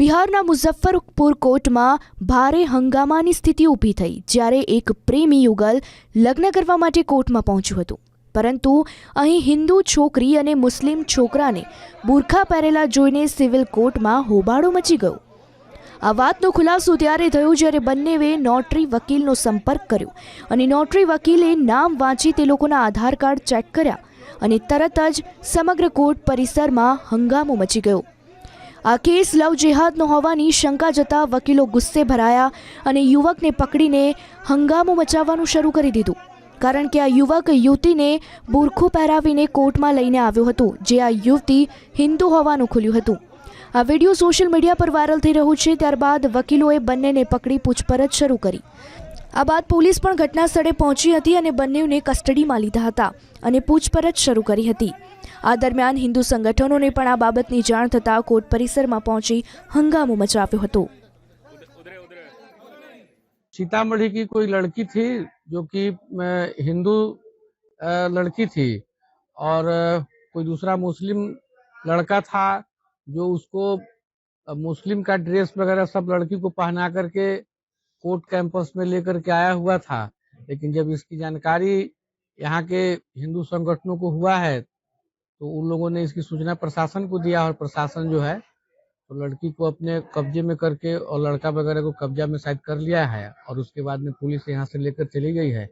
બિહારના મુઝફ્ફરપુર કોર્ટમાં ભારે હંગામાની સ્થિતિ ઊભી થઈ, જ્યારે એક પ્રેમી યુગલ લગ્ન કરવા માટે કોર્ટમાં પહોંચ્યું હતું. પરંતુ અહીં હિન્દુ છોકરી અને મુસ્લિમ છોકરાને બુરખા પહેરેલા જોઈને સિવિલ કોર્ટમાં હોબાળો મચી ગયો. આ વાતનો ખુલાસો ત્યારે થયો જ્યારે બંનેએ નોટરી વકીલનો સંપર્ક કર્યો અને નોટરી વકીલે નામ વાંચી તે લોકોના આધાર કાર્ડ ચેક કર્યા અને તરત જ સમગ્ર કોર્ટ પરિસરમાં હંગામો મચી ગયો. આ કેસ લવ જેહાદનો હોવાની શંકા જતા વકીલો ગુસ્સે ભરાયા અને યુવકને પકડીને હંગામો મચાવવાનું શરૂ કરી દીધું. કારણ કે આ યુવક યુવતીને બુરખું પહેરાવીને કોર્ટમાં લઈને આવ્યો હતો, જે આ યુવતી હિન્દુ હોવાનું ખુલ્યું હતું. આ વીડિયો સોશિયલ મીડિયા પર વાયરલ થઈ રહ્યો છે, ત્યારબાદ વકીલોએ બંનેને પકડી પૂછપરછ શરૂ કરી. આ બાદ પોલીસ પણ ઘટના સ્થળે પહોંચી હતી અને બંનેને કસ્ટડીમાં લીધા હતા અને પૂછપરછ શરૂ કરી હતી. આ દરમિયાન હિન્દુ સંગઠનોને પણ આ બાબતની જાણ થતાં કોર્ટ પરિસરમાં પહોંચી હંગામો મચાવ્યો હતો सीतामढ़ी की कोई लड़की थी जो कि अ, हिंदू अ, लड़की थी और अ, कोई दूसरा मुस्लिम लड़का था जो उसको अ, मुस्लिम का ड्रेस वगैरह सब लड़की को पहना करके कोर्ट कैंपस में लेकर के आया हुआ था लेकिन जब इसकी जानकारी यहाँ के हिंदू संगठनों को हुआ है तो उन लोगों ने इसकी सूचना प्रशासन को दिया और प्रशासन जो है तो लड़की को अपने कब्जे में करके और लड़का वगैरह को कब्जा में शायद कर लिया है और उसके बाद में पुलिस यहाँ से लेकर चली गई है।